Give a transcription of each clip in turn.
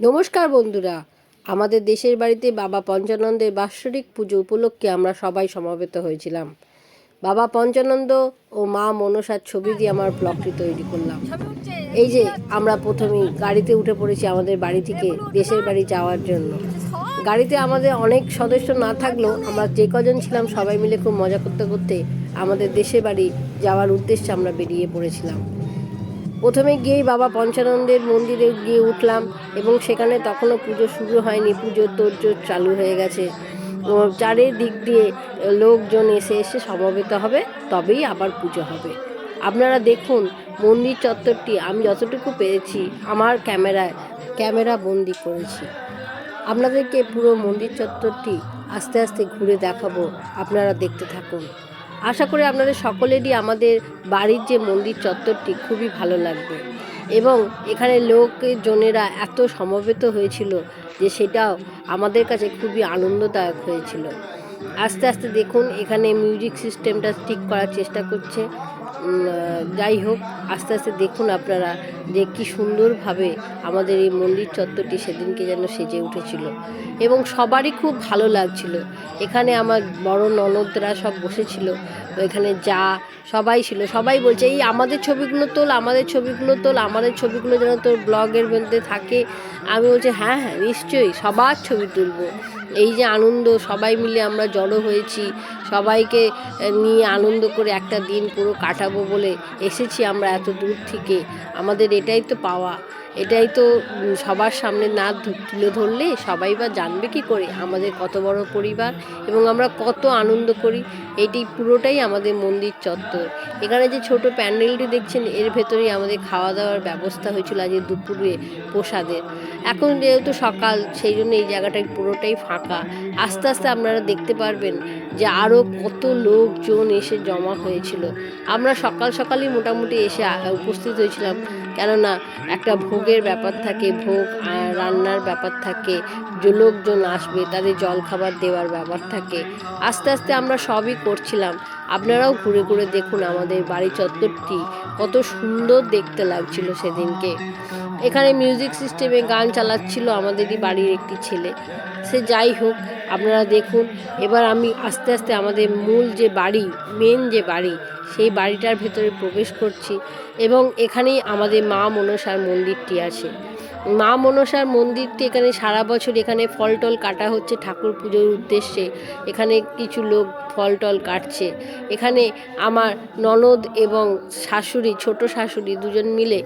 নমস্কার বন্ধুরা। আমাদের দেশের বাড়িতে বাবা পঞ্চানন্দের বাৎসরিক পুজো উপলক্ষে আমরা সবাই সমাবেত হয়েছিলাম। বাবা পঞ্চানন্দ ও মা মনসার ছবি দিয়ে আমার ব্লগটি তৈরি করলাম। এই যে, আমরা প্রথমেই গাড়িতে উঠে পড়েছি আমাদের বাড়ি থেকে দেশের বাড়ি যাওয়ার জন্য। গাড়িতে আমাদের অনেক সদস্য না থাকলেও আমরা যে কজন ছিলাম সবাই মিলে খুব মজা করতে করতে আমাদের দেশের বাড়ি যাওয়ার উদ্দেশ্যে আমরা বেরিয়ে পড়েছিলাম। প্রথমে গিয়েই বাবা পঞ্চানন্দের মন্দিরে গিয়ে উঠলাম এবং সেখানে তখনও পুজো শুরু হয়নি পুজোর তোড়জোড় চালু হয়ে গেছে। চারিদিক দিয়ে লোকজন এসে এসে সমবেত হবে, তবেই আবার পুজো হবে। আপনারা দেখুন, মন্দির চত্বরটি আমি যতটুকু পেরেছি আমার ক্যামেরায়, ক্যামেরা বন্দি করেছি। আপনাদেরকে পুরো মন্দির চত্বরটি আস্তে আস্তে ঘুরে দেখাবো, আপনারা দেখতে থাকুন। আশা করি আপনাদের সকলেরই আমাদের বাড়ির যে মন্দির চত্বরটি খুবই ভালো লাগবে। এবং এখানে লোকজনেরা এত সমবেত হয়েছিল যে সেটাও আমাদের কাছে খুবই আনন্দদায়ক হয়েছিল। আস্তে আস্তে দেখুন, এখানে মিউজিক সিস্টেমটা ঠিক করার চেষ্টা করছে। যাই হোক, আস্তে আস্তে দেখুন আপনারা যে কী সুন্দরভাবে আমাদের এই মন্দির চত্বরটি সেদিনকে যেন সেজে উঠেছিল। এবং সবারই খুব ভালো লাগছিল। এখানে আমার বড় ননদরা সব বসেছিল, এখানে যা সবাই ছিল। সবাই বলছে, এই আমাদের ছবিগুলো তোল, আমাদের ছবিগুলো তোল, আমাদের ছবিগুলো যেন তোর ব্লগের মধ্যে থাকে। আমি বলছি হ্যাঁ হ্যাঁ নিশ্চয়ই, সবার ছবি তুলবো। এই যে আনন্দ, সবাই মিলে আমরা জড়ো হয়েছি। সবাইকে নিয়ে আনন্দ করে একটা দিন পুরো কাটাবো বলে এসেছি আমরা এত দূর থেকে। আমাদের এটাই তো পাওয়া। এটাই তো সবার সামনে না তুলে ধরলে সবাই বা জানবে কি করে আমাদের কত বড় পরিবার এবং আমরা কত আনন্দ করি। এটি পুরোটাই আমাদের মন্দির চত্বর। এখানে যে ছোট প্যান্ডেলটি দেখছেন, এর ভেতরেই আমাদের খাওয়া দাওয়ার ব্যবস্থা হয়েছিল আজ দুপুরে প্রসাদের। এখন যেহেতু সকাল, সেই জন্য এই জায়গাটা পুরোটাই ফাঁকা। আস্তে আস্তে আপনারা দেখতে পারবেন যে আরও কত লোকজন এসে জমা হয়েছিল। আমরা সকাল সকালই মোটামুটি এসে উপস্থিত হয়েছিলাম। কেননা একটা ভোগের ব্যাপার থাকে, ভোগ রান্নার ব্যাপার থাকে, যে লোকজন আসবে তাদের জল খাবার দেওয়ার ব্যাপার থাকে। আস্তে আস্তে আমরা সবই করছিলাম। আপনারাও ঘুরে ঘুরে দেখুন আমাদের বাড়ি চত্বরটি কত সুন্দর দেখতে লাগছিল সেদিনকে। এখানে মিউজিক সিস্টেমে গান চালাচ্ছিল আমাদেরই বাড়ির একটি ছেলে। সে যাই হোক, আপনারা দেখুন, এবার আমি আস্তে আস্তে আমাদের মূল যে বাড়ি মেন যে বাড়ি, সেই বাড়িটার ভেতরে প্রবেশ করছি এবং এখানেই আমাদের মা মনসার মন্দিরটি আছে। মা মনসার মন্দিরটি এখানে সারা বছর এখানে ফল টল কাটা হচ্ছে ঠাকুর পুজোর উদ্দেশ্যে। এখানে কিছু লোক ফল টল কাটছে। এখানে আমার ননদ এবং শাশুড়ি, ছোট শাশুড়ি দুজন মিলে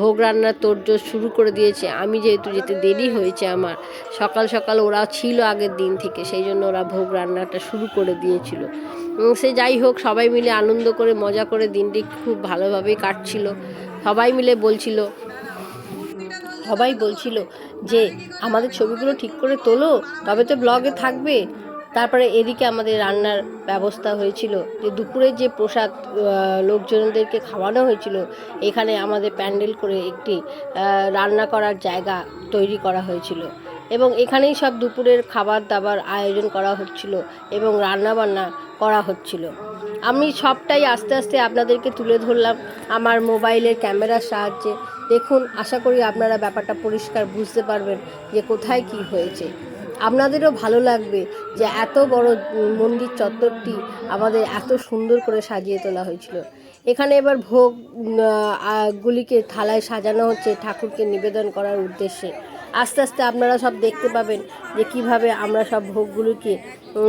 ভোগ রান্নার তোড়জোড় শুরু করে দিয়েছে। আমি যেহেতু যেতে দেরি হয়েছে আমার, সকাল সকাল ওরা ছিল আগের দিন থেকে, সেই জন্য ওরা ভোগ রান্নাটা শুরু করে দিয়েছিল। সে যাই হোক, সবাই মিলে আনন্দ করে, মজা করে দিনটি খুব ভালোভাবেই কাটছিল। সবাই মিলে বলছিল সবাই বলছিল যে, আমাদের ছবিগুলো ঠিক করে তোলো, তবে তো ব্লগে থাকবে। তারপরে এদিকে আমাদের রান্নার ব্যবস্থা হয়েছিল, যে দুপুরে যে প্রসাদ লোকজনদেরকে খাওয়ানো হয়েছিল, এখানে আমাদের প্যান্ডেল করে একটি রান্না করার জায়গা তৈরি করা হয়েছিল। এবং এখানেই সব দুপুরের খাবার দাবার আয়োজন করা হচ্ছিল এবং রান্না বান্না করা হচ্ছিল। আমি সবটাই আস্তে আস্তে আপনাদেরকে তুলে ধরলাম আমার মোবাইলের ক্যামেরার সাহায্যে। দেখুন, আশা করি আপনারা ব্যাপারটা পরিষ্কার বুঝতে পারবেন যে কোথায় কি হয়েছে। আপনাদেরও ভালো লাগবে যে এত বড় মন্দির চত্বরটি আমাদের এত সুন্দর করে সাজিয়ে তোলা হয়েছিল। এখানে এবার ভোগ গুলিকে থালায় সাজানো হচ্ছে ঠাকুরকে নিবেদন করার উদ্দেশ্যে। আস্তে আস্তে আপনারা সব দেখতে পাবেন যে কীভাবে আমরা সব ভোগগুলোকে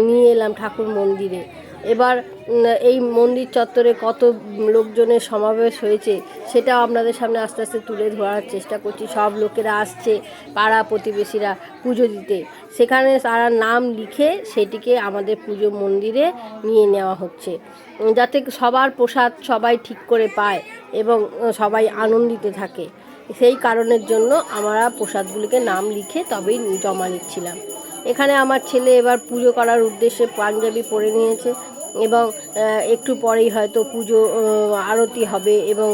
নিয়ে এলাম ঠাকুর মন্দিরে। এবার এই মন্দির চত্বরে কত লোকজনের সমাবেশ হয়েছে সেটাও আপনাদের সামনে আস্তে আস্তে তুলে ধরার চেষ্টা করছি। সব লোকেরা আসছে, পাড়া প্রতিবেশীরা পুজো দিতে। সেখানে তারা নাম লিখে সেটিকে আমাদের পুজো মন্দিরে নিয়ে নেওয়া হচ্ছে। যাতে সবার প্রসাদ সবাই ঠিক করে পায় এবং সবাই আনন্দিত থাকে। সেই কারণের জন্য আমরা প্রসাদগুলিকে নাম লিখে তবেই জমা নিচ্ছিলাম এখানে আমার ছেলে এবার পুজো করার উদ্দেশ্যে পাঞ্জাবি পরে নিয়েছে এবং একটু পরেই হয়তো পুজো আরতি হবে এবং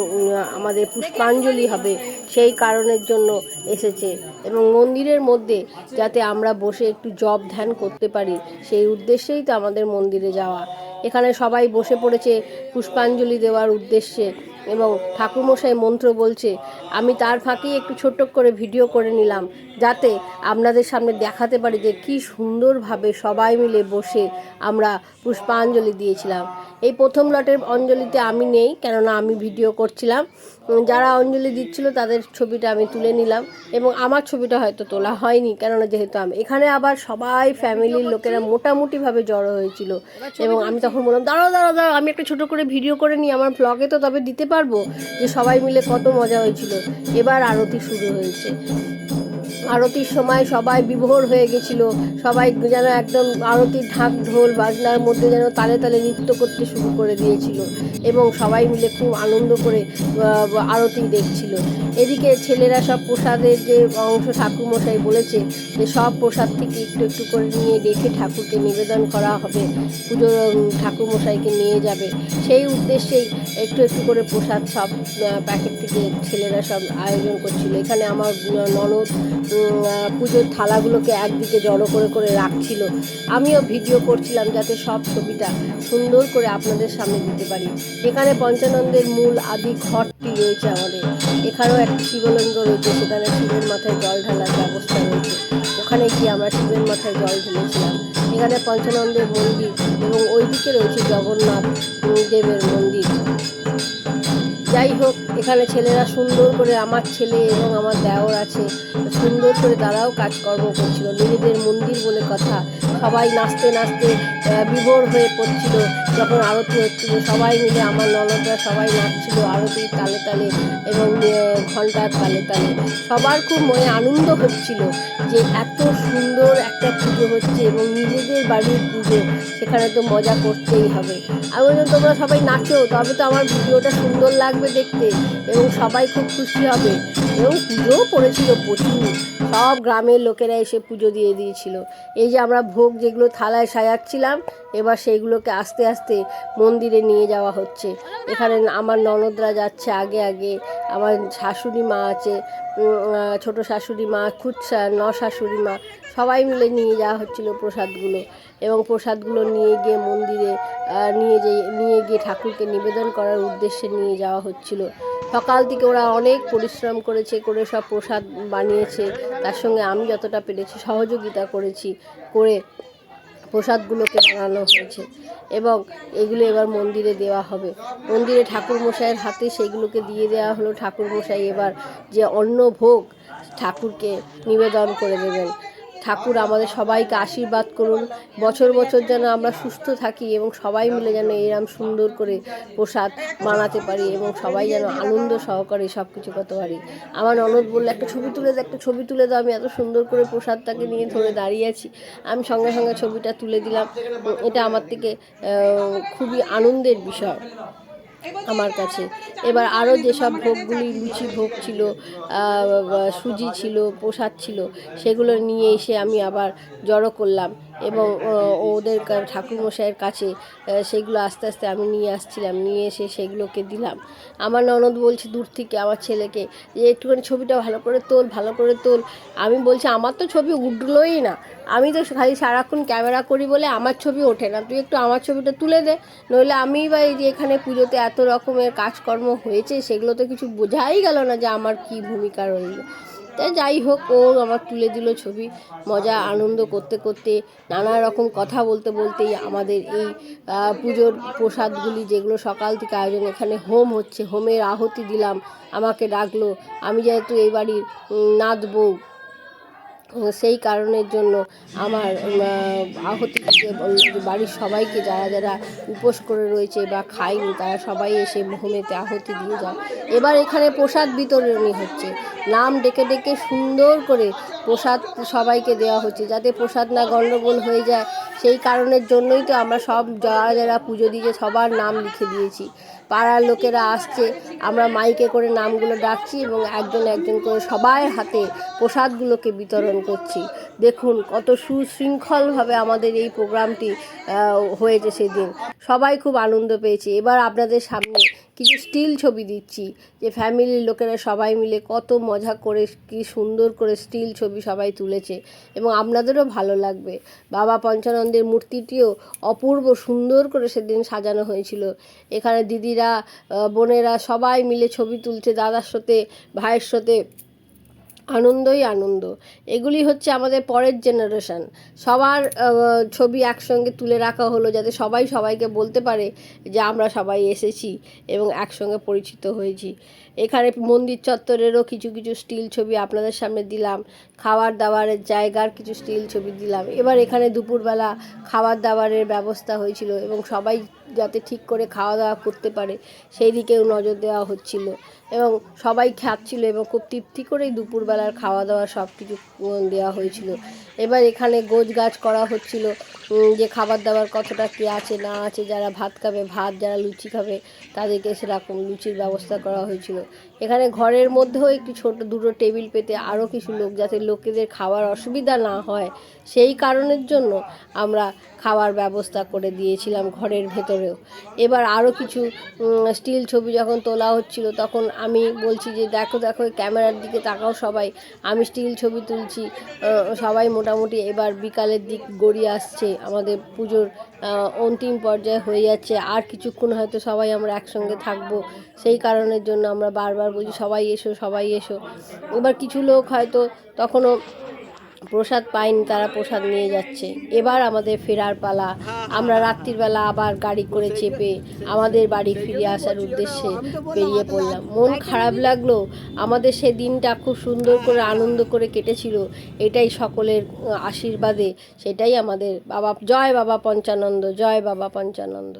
আমাদের পুষ্পাঞ্জলি হবে সেই কারণের জন্য এসেছে এবং মন্দিরের মধ্যে যাতে আমরা বসে একটু জব ধ্যান করতে পারি সেই উদ্দেশ্যেই তো আমাদের মন্দিরে যাওয়া। এখানে সবাই বসে পড়েছে পুষ্পাঞ্জলি দেওয়ার উদ্দেশ্যে। এবং ঠাকুরমশাই মন্ত্র বলছে, আমি তার ফাঁকেই একটু ছোট্ট করে ভিডিও করে নিলাম, যাতে আপনাদের সামনে দেখাতে পারি যে কী সুন্দরভাবে সবাই মিলে বসে আমরা পুষ্পাঞ্জলি দিয়েছিলাম। এই প্রথম লটের অঞ্জলিতে আমি নেই, কেননা আমি ভিডিও করছিলাম। যারা অঞ্জলি দিচ্ছিল, তাদের ছবিটা আমি তুলে নিলাম। এবং আমার ছবিটা হয়তো তোলা হয়নি, কেননা যেহেতু আমি এখানে আবার সবাই ফ্যামিলির লোকেরা মোটামুটিভাবে জড়ো হয়েছিল। এবং আমি তখন বললাম, দাঁড়াও দাঁড়াও দাঁড়াও, আমি একটা ছোটো করে ভিডিও করে নিই, আমার ব্লগে তো তবে দিতে পারব। যে সবাই মিলে কত মজা হয়েছিল। এবার আরতি শুরু হয়েছে। আরতির সময় সবাই বিভোর হয়ে গেছিল। সবাই যেন একদম আরতির ঢাক ঢোল বাজনার মধ্যে যেন তালে তালে নৃত্য করতে শুরু করে দিয়েছিল এবং সবাই মিলে খুব আনন্দ করে আরতি দেখছিল। এদিকে ছেলেরা সব প্রসাদের যে অংশ ঠাকুরমশাই বলেছে যে সব প্রসাদ থেকে একটু একটু করে নিয়ে রেখে ঠাকুরকে নিবেদন করা হবে উম, ঠাকুরমশাইকে নিয়ে যাবে। সেই উদ্দেশ্যেই একটু একটু করে প্রসাদ সব প্যাকেট থেকে ছেলেরা সব আয়োজন করছিল। এখানে আমার ননদ পুজোর থালাগুলোকে একদিকে জড়ো করে করে রাখছিল। আমিও ভিডিও করছিলাম যাতে সব ছবিটা সুন্দর করে আপনাদের সামনে দিতে পারি। এখানে পঞ্চানন্দের মূল আদি ঘরটি রয়েছে আমাদের। এখানেও একটা শিবলিঙ্গ রয়েছে, সেখানে শিবের মাথায় জল ঢালার ব্যবস্থা রয়েছে। ওখানে গিয়ে আমরা শিবের মাথায় জল ঢেলেছিলাম। এখানে পঞ্চানন্দের মন্দির এবং ওইদিকে রয়েছে জগন্নাথ দেবের মন্দির। যাই হোক, এখানে ছেলেরা সুন্দর করে আমার ছেলে এবং আমার দেওর আছে। সুন্দর করে তারাও কাজকর্ম করছিল। নিজেদের মন্দির বলে কথা। সবাই নাচতে নাচতে বিভোর হয়ে পড়ছিল। যখন আরতি হচ্ছিল, সবাই মিলে আমার ননদরা সবাই নাচছিল আরতির তালে তালে এবং ঘণ্টার তালে তালে। সবার খুব মনে আনন্দ হচ্ছিল যে এত সুন্দর একটা পুজো হচ্ছে এবং নিজেদের বাড়ির পুজো, সেখানে তো মজা করতেই হবে। আমি বললাম, তোমরা সবাই নাচো, তবে তো আমার ভিডিওটা সুন্দর লাগবে দেখতে। এবং সবাই খুব খুশি হবে। এবং পুজোও পড়েছিল প্রচুর। সব গ্রামের লোকেরা এসে পুজো দিয়ে দিয়েছিল। এই যে আমরা ভোগ যেগুলো থালায় সাজাচ্ছিলাম, এবার সেইগুলোকে আস্তে আস্তে মন্দিরে নিয়ে যাওয়া হচ্ছে। এখানে আমার ননদরা যাচ্ছে আগে আগে, আমার শাশুড়ি মা আছে ছোট শাশুড়ি মা খুচরা ন শাশুড়ি মা, সবাই মিলে নিয়ে যাওয়া হচ্ছিল প্রসাদগুলো। এবং প্রসাদগুলো নিয়ে গিয়ে মন্দিরে নিয়ে যেয়ে নিয়ে গিয়ে ঠাকুরকে নিবেদন করার উদ্দেশ্যে নিয়ে যাওয়া হচ্ছিল। সকাল থেকে ওরা অনেক পরিশ্রম করেছে, করে সব প্রসাদ বানিয়েছে। তার সঙ্গে আমি যতটা পেরেছি, সহযোগিতা করেছি, করে প্রসাদগুলোকে বানানো হয়েছে এবং এগুলো এবার মন্দিরে দেওয়া হবে। মন্দিরে ঠাকুর মশাইয়ের হাতে সেইগুলোকে দিয়ে দেওয়া হলো। ঠাকুর মশাই এবার যে অন্ন ভোগ ঠাকুরকে নিবেদন করে দেবেন। ঠাকুর আমাদের সবাইকে আশীর্বাদ করুন। বছর বছর যেন আমরা সুস্থ থাকি এবং সবাই মিলে যেন এরম সুন্দর করে প্রসাদ বানাতে পারি এবং সবাই যেন আনন্দ সহকারে সব কিছু করতে পারি। আমার ননদ বললে, একটা ছবি তুলে দাও একটা ছবি তুলে দাও, আমি এত সুন্দর করে প্রসাদটাকে নিয়ে ধরে দাঁড়িয়ে আছি। আমি সঙ্গে সঙ্গে ছবিটা তুলে দিলাম। এটা আমার থেকে খুবই আনন্দের বিষয়। আমার কাছে। এবার আরও যেসব ভোগগুলি, লুচি ভোগ ছিল সুজি ছিল, প্রসাদ ছিল, সেগুলো নিয়ে এসে আমি আবার জড়ো করলাম। এবং ওদের ঠাকুরমশাইয়ের কাছে সেগুলো আস্তে আস্তে আমি নিয়ে আসছিলাম, নিয়ে এসে সেগুলোকে দিলাম। আমার ননদ বলছে, দূর থেকে আমার ছেলেকে, যে একটুখানি ছবিটা ভালো করে তোল, ভালো করে তোল। আমি বলছি, আমার তো ছবি উঠলোই না। আমি তো খালি সারাক্ষণ ক্যামেরা করি বলে আমার ছবি ওঠে না। তুই একটু আমার ছবিটা তুলে দে। নইলে আমি বা এই যে এখানে পুজোতে এত রকমের কাজকর্ম হয়েছে, সেগুলো তো কিছু বোঝাই গেল না যে আমার কি ভূমিকা রইল। তাই যাই হোক ও আমার তুলে দিল ছবি। মজা আনন্দ করতে করতে নানা রকম কথা বলতে বলতেই আমাদের এই পুজোর প্রসাদগুলি যেগুলো সকাল থেকে আয়োজন এখানে হোম হচ্ছে হোমের আহতি দিলাম। আমাকে ডাকলো আমি যেহেতু এই বাড়ির উম, বউ সেই কারণের জন্য আমার আহতি বাড়ির সবাইকে যারা যারা উপোস করে রয়েছে বা খায়নি, তারা সবাই এসে হোমেতে আহতি দিয়ে যায়। এবার এখানে প্রসাদ বিতরণী হচ্ছে। নাম ডেকে ডেকে সুন্দর করে প্রসাদ সবাইকে দেওয়া হচ্ছে, যাতে প্রসাদ না গণ্ডগোল হয়ে যায়। সেই কারণের জন্যই তো আমরা সব যারা যারা পুজো দিয়েছে সবার নাম লিখে দিয়েছি। পাড়ার লোকেরা আসছে। আমরা মাইকে করে নামগুলো ডাকছি এবং একজন একজন করে সবাই হাতে প্রসাদগুলোকে বিতরণ করছি। দেখুন কত সুশৃঙ্খলভাবে আমাদের এই প্রোগ্রামটি হয়েছে সেদিন। সবাই খুব আনন্দ পেয়েছে। এবার আপনাদের সামনে কিছু স্টিল ছবি দিচ্ছি, যে ফ্যামিলির লোকেরা সবাই মিলে কত মজা করে, কি সুন্দর করে স্টিল ছবি সবাই তুলেছে এবং আপনাদেরও ভালো লাগবে। বাবা পঞ্চানন্দের মূর্তিটিও অপূর্ব সুন্দর করে সেদিন সাজানো হয়েছিল। এখানে দিদিরা বোনেরা সবাই মিলে ছবি তুলছে, দাদার সাথে, ভাইয়ের সাথে। আনন্দই আনন্দ। এগুলি হচ্ছে আমাদের পরের জেনারেশান সবার ছবি একসঙ্গে তুলে রাখা হলো যাতে সবাই সবাইকে বলতে পারে যে আমরা সবাই এসেছি এবং একসঙ্গে পরিচিত হয়েছি। এখানে মন্দির চত্বরেরও কিছু কিছু স্টিল ছবি আপনাদের সামনে দিলাম। খাবার দাবারের জায়গার কিছু স্টিল ছবি দিলাম। এবার এখানে দুপুরবেলা খাবার দাবারের ব্যবস্থা হয়েছিল এবং সবাই যাতে ঠিক করে খাওয়া দাওয়া করতে পারে, সেই দিকেও নজর দেওয়া হচ্ছিল। এবং সবাই খাচ্ছিল এবং খুব তৃপ্তি করেই দুপুরবেলার খাওয়া দাওয়া সব কিছু দেওয়া হয়েছিল। এবার এখানে গোছ গাছ করা হচ্ছিল যে খাবার দাবার কতটা কী আছে, না আছে, যারা ভাত খাবে, ভাত, যারা লুচি খাবে, তাদেরকে সেরকম লুচির ব্যবস্থা করা হয়েছিল। এখানে ঘরের মধ্যেও একটি ছোট দুটো টেবিল পেতে আরও কিছু লোক যাতে লোকেদের খাওয়ার অসুবিধা না হয়, সেই কারণের জন্য আমরা খাওয়ার ব্যবস্থা করে দিয়েছিলাম ঘরের ভেতরেও। এবার আরও কিছু স্টিল ছবি যখন তোলা হচ্ছিল, তখন আমি বলছি যে, দেখো দেখো ক্যামেরার দিকে তাকাও সবাই। আমি স্টিল ছবি তুলছি সবাই মোটামুটি এবার বিকালের দিক গড়িয়ে আসছে আমাদের পুজোর অন্তিম পর্যায়ে হয়ে যাচ্ছে। আর কিছুক্ষণ হয়তো সবাই আমরা একসঙ্গে থাকব। সেই কারণের জন্য আমরা বারবার বলছি, সবাই এসো সবাই এসো। এবার কিছু লোক হয়তো তখনও প্রসাদ পায়নি, তারা প্রসাদ নিয়ে যাচ্ছে। এবার আমাদের ফেরার পালা। আমরা রাত্রিবেলা আবার গাড়ি করে চেপে আমাদের বাড়ি ফিরে আসার উদ্দেশ্যে বেরিয়ে পড়লাম। মন খারাপ লাগল, আমাদের সে দিনটা খুব সুন্দর করে, আনন্দ করে কেটেছিল। এটাই সকলের আশীর্বাদে, সেটাই আমাদের বাবা, জয় বাবা পঞ্চানন্দ, জয় বাবা পঞ্চানন্দ।